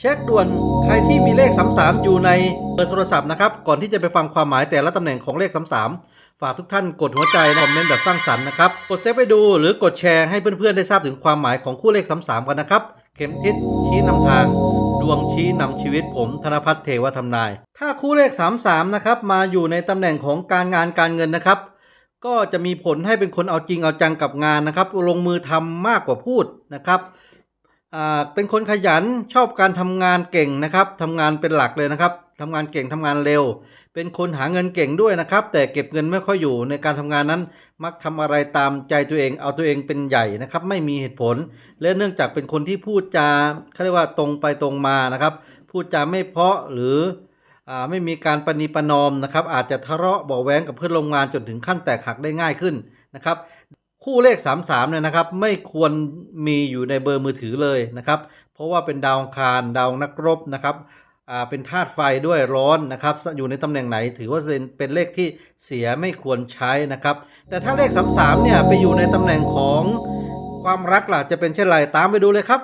เช็คด่วนใครที่มีเลข 33 อยู่ในเบอร์โทรศัพท์นะครับ ก่อนที่จะไปฟังความหมายแต่ละตำแหน่งของเลข 33 ฝากทุกท่านกดหัวใจคอมเมนต์แบบสร้างสรรค์นะครับ กดเซฟไปดูหรือกดแชร์ให้เพื่อนๆได้ทราบถึงความหมายของคู่เลข 33 กันนะครับ เข็มทิศชี้นำทาง ดวงชี้นำชีวิตผม ธนพัฒน์เทวทำนาย ถ้าคู่เลข 33 นะครับมาอยู่ในตำแหน่งของการงานการเงินนะครับ ก็จะมีผลให้เป็นคนเอาจริงเอาจังกับงานนะครับ ลงมือทำมากกว่าพูดนะครับ เป็นคนขยันชอบการทำงานเก่งนะครับทำงานเป็นหลักเลยนะครับทำงานเก่งทำงานเร็ว เป็นคนหาเงินเก่งด้วยนะครับ แต่เก็บเงินไม่ค่อยอยู่ในการทำงานนั้น มักทำอะไรตามใจตัวเองเอาตัวเองเป็นใหญ่นะครับ ไม่มีเหตุผล และเนื่องจากเป็นคนที่พูดจาเขาเรียกว่าตรงไปตรงมานะครับ พูดจาไม่เพาะหรืออไม่มีการประนีประนอมนะครับ อาจจะทะเลาะเบาะแว้งกับเพื่อนโร่วมงานจนถึงขั้นแตกหักได้ง่ายขึ้นนะครับ คู่เลข 33เนี่ยนะครับ ไม่ควรมีอยู่ในเบอร์มือถือเลยนะครับ เพราะว่าเป็นดาวคารดาวนักรบนะครับอ่าเป็นธาตุไฟด้วยร้อนนะครับ อยู่ในตำแหน่งไหน ถือว่าเป็นเป็นเลขที่เสียไม่ควรใช้นะครับ แต่ถ้าเลข 33เนี่ยไปอยู่ในตำแหน่งของความรักล่ะจะเป็นเช่นไรตามไปดูเลยครับ